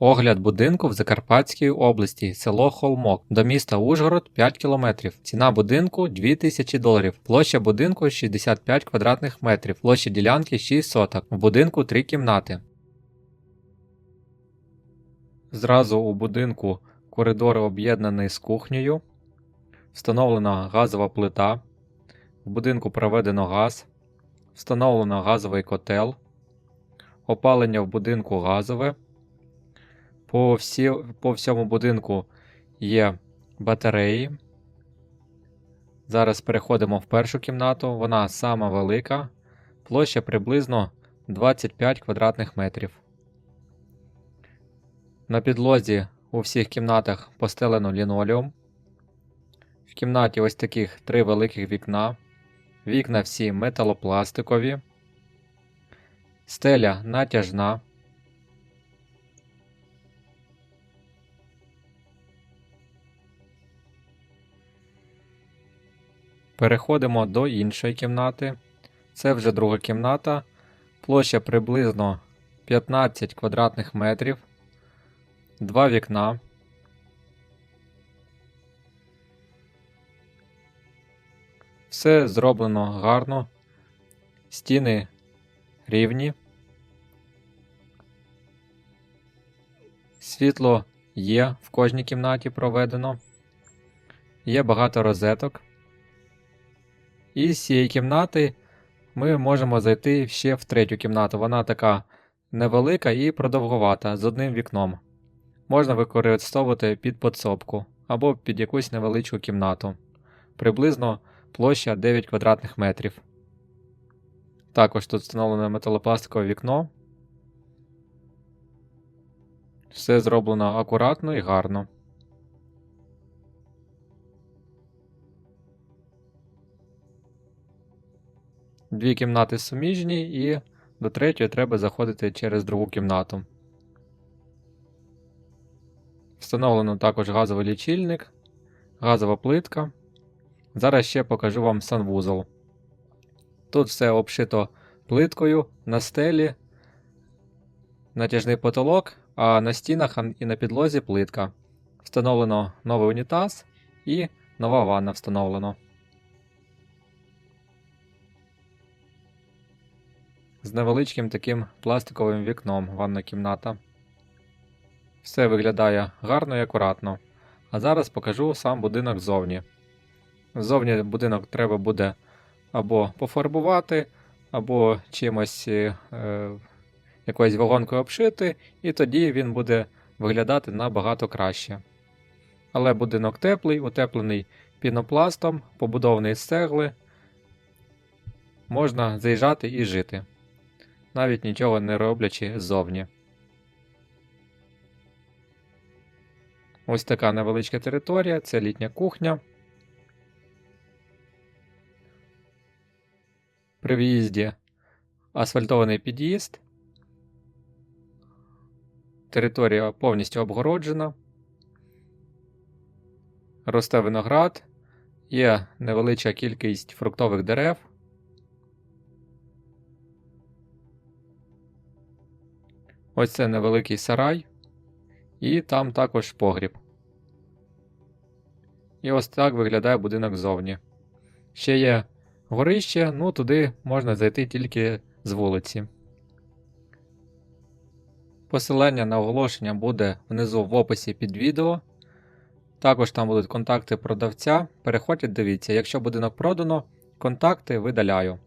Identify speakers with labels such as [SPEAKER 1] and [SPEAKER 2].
[SPEAKER 1] Огляд будинку в Закарпатській області, село Холмок, до міста Ужгород 5 км. Ціна будинку 2000 доларів. Площа будинку 65 квадратних метрів. Площа ділянки 6 соток. В будинку 3 кімнати. Зразу у будинку коридор об'єднаний з кухнею. Встановлена газова плита. В будинку проведено газ. Встановлено газовий котел. Опалення в будинку газове. По, всі, по всьому будинку є батареї. Зараз переходимо в першу кімнату. Вона сама велика. Площа приблизно 25 квадратних метрів. На підлозі у всіх кімнатах постелено лінолеум. В кімнаті ось таких три великих вікна. Вікна всі металопластикові. Стеля натяжна. Переходимо до іншої кімнати. Це вже друга кімната. Площа приблизно 15 квадратних метрів. Два вікна. Все зроблено гарно. Стіни рівні. Світло є в кожній кімнаті проведено. Є багато розеток. І з цієї кімнати ми можемо зайти ще в третю кімнату. Вона така невелика і продовгувата з одним вікном. Можна використовувати під подсобку або під якусь невеличку кімнату. Приблизно площа 9 квадратних метрів. Також тут встановлене металопластикове вікно. Все зроблено акуратно і гарно. Дві кімнати суміжні, і до третьої треба заходити через другу кімнату. Встановлено також газовий лічильник, газова плитка. Зараз ще покажу вам санвузол. Тут все обшито плиткою на стелі, натяжний потолок, а на стінах і на підлозі плитка. Встановлено новий унітаз і нова ванна встановлено. З невеличким таким пластиковим вікном ванна кімната. Все виглядає гарно і акуратно. А зараз покажу сам будинок ззовні. Ззовні будинок треба буде або пофарбувати, або чимось е, якоюсь вагонкою обшити, і тоді він буде виглядати набагато краще. Але будинок теплий, утеплений пінопластом, побудований з цегли. Можна заїжджати і жити, навіть нічого не роблячи ззовні. Ось така невеличка територія, це літня кухня. При в'їзді асфальтований під'їзд. Територія повністю обгороджена. Росте виноград. Є невеличка кількість фруктових дерев. Ось це невеликий сарай. І там також погріб. І ось так виглядає будинок ззовні. Ще є горище, ну туди можна зайти тільки з вулиці. Посилання на оголошення буде внизу в описі під відео. Також там будуть контакти продавця. Переходьте, дивіться, якщо будинок продано, контакти видаляю.